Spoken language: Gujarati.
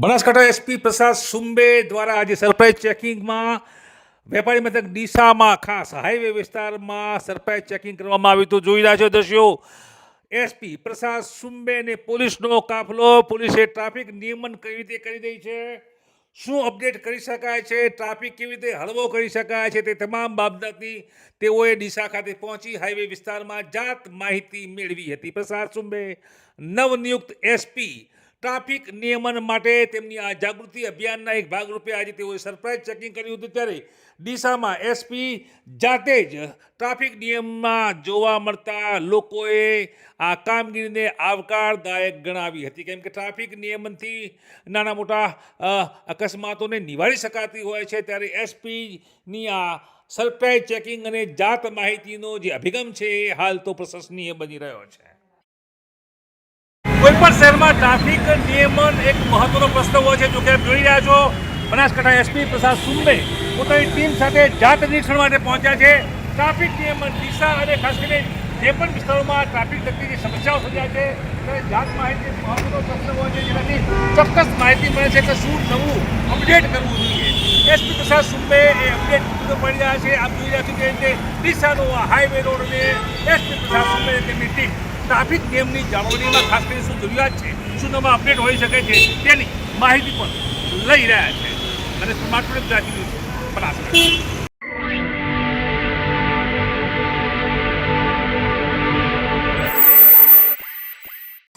બનાસકાંઠા એસપી પ્રસાદ સુંબે દ્વારા આજે સરપ્રાઇઝ ચેકિંગમાં વેપારી મથક ડીસામાં ખાસ હાઈવે વિસ્તારમાં સરપ્રાઇઝ ચેકિંગ કરવામાં આવ્યું હતું. જોઈ રહ્યા છો દ્રશ્યો, એસપી પ્રસાદ સુંબે અને પોલીસનો કાફલો, પોલીસે ટ્રાફિક નિયમન કઈ રીતે કરી દઈ છે? શું અપડેટ કરી શકાય છે? ટ્રાફિક કેવી રીતે હળવો કરી શકાય છે? તે તમામ બાબતની તેઓએ ડીસા ખાતે પહોંચી હાઈવે વિસ્તારમાં જાત માહિતી મેળવી હતી. પ્રસાદ સુંબે, નવનિયુક્ત એસપી ટ્રાફિક નિયમન માટે તેમની આ જાગૃતિ અભિયાનના એક ભાગરૂપે આજે તેઓએ સરપ્રાઇઝ ચેકિંગ કર્યું હતું. ત્યારે ડીસામાં એસપી જાતે જ ટ્રાફિક નિયમમાં જોવા મળતા લોકોએ આ કામગીરીને આવકારદાયક ગણાવી હતી. કેમ કે ટ્રાફિક નિયમનથી નાના મોટા અકસ્માતોને નિવારી શકાતી હોય છે. ત્યારે એસપીની આ સરપ્રાઇઝ ચેકિંગ અને જાત માહિતીનો જે અભિગમ છે એ હાલ તો પ્રશંસનીય બની રહ્યો છે. પણ શહેરમાં ટ્રાફિક નિયમન એક મહત્વનો પ્રશ્ન હોય છે. જો કે જોઈ રહ્યા છો, બનાસકાંઠા એસપી પ્રસાદ સુંબે પોતાની ટીમ સાથે જાત નિરીક્ષણ માટે પહોંચ્યા છે. ટ્રાફિક નિયમન દિશા અને ખાસ કરીને જે પણ વિસ્તારોમાં ટ્રાફિક લગતી સમસ્યાઓ સર્જાય છે જાત માહિતી મહત્વનો પ્રશ્ન હોય છે. જેનાથી ચોક્કસ માહિતી મળે છે કે શું નવું અપડેટ કરવું જોઈએ. એસપી પ્રસાદ સુંબે એ અપડેટ પડી રહ્યા છે. આપ જોઈ રહ્યા છો કે દિશાનો હાઈવે રોડ અને એસપી પ્રસાદ સુંબે તેમની ટીમ ટ્રાફિક નિયમની જાળવણીમાં ખાસ કરીને શું જરૂરિયાત છે, શું નવા અપડેટ હોઈ શકે છે, તેની માહિતી પણ લઈ રહ્યા છે. અને સ્માર્ટફોન ગુજરાતી ન્યૂઝ બનાસકાંઠા